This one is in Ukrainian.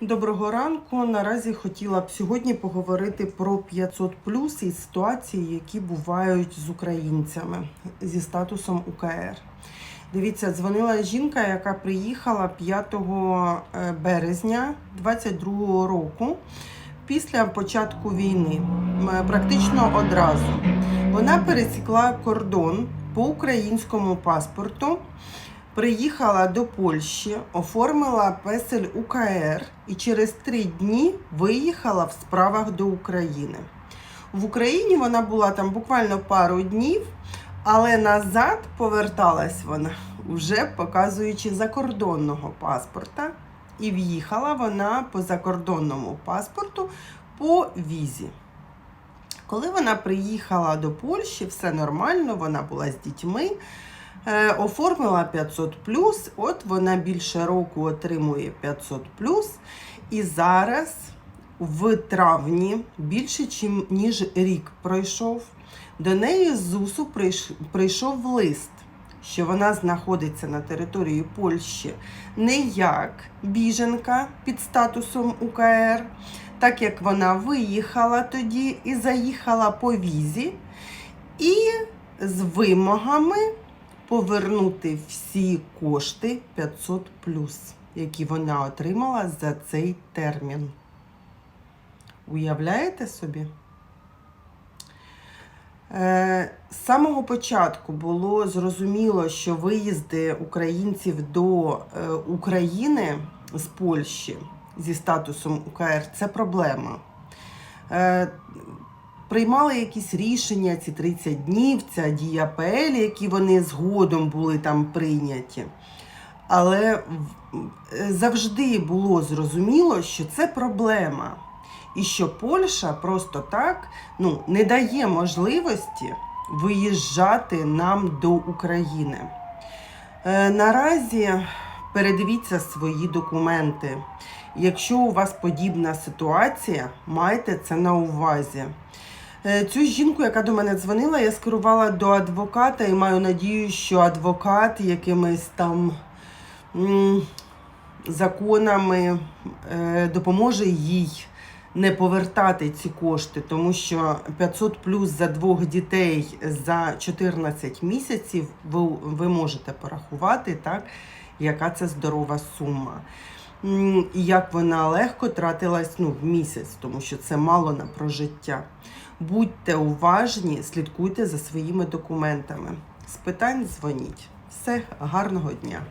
Доброго ранку. Наразі хотіла б сьогодні поговорити про 500 плюс і ситуації, які бувають з українцями зі статусом УКР. Дивіться, дзвонила жінка, яка приїхала 5 е, березня 22 року після початку війни, практично одразу. Вона пересікла кордон по українському паспорту. Приїхала до Польщі, оформила песель УКР і через три дні виїхала в справах до України. В Україні вона була там буквально пару днів, але назад поверталась вона, вже показуючи закордонного паспорта. І в'їхала вона по закордонному паспорту по візі. Коли вона приїхала до Польщі, все нормально, вона була з дітьми. Е, Оформила 500 от вона більше року отримує 500 І зараз в травні, більше ніж рік пройшов, до неї з ЗУСу прийшов лист, що вона знаходиться на території Польщі не як біженка під статусом УКР, так як вона виїхала тоді і заїхала по візі, і з вимогами повернути всі кошти 500 які вона отримала за цей термін. Уявляєте собі? Е, З самого початку було зрозуміло, що виїзди українців до е, України з Польщі зі статусом УКР це проблема. Приймали якісь рішення ці 30 днів, ця дія ПЛ, які вони згодом були там прийняті. Але е, завжди було зрозуміло, що це проблема. І що Польща просто так ну, не дає можливості виїжджати нам до України. Е, наразі передивіться свої документи. Якщо у вас подібна ситуація, майте це на увазі. Е, Цю жінку, яка до мене дзвонила, я скерувала до адвоката і маю надію, що адвокат якимись там законами е, допоможе їй не повертати ці кошти, тому що 500 плюс за двох дітей за 14 місяців ви, ви можете порахувати, так, яка це здорова сума. І як вона легко тратилась ну, в місяць, тому що це мало на прожиття. Будьте уважні, слідкуйте за своїми документами. З питань дзвоніть. Все, гарного дня!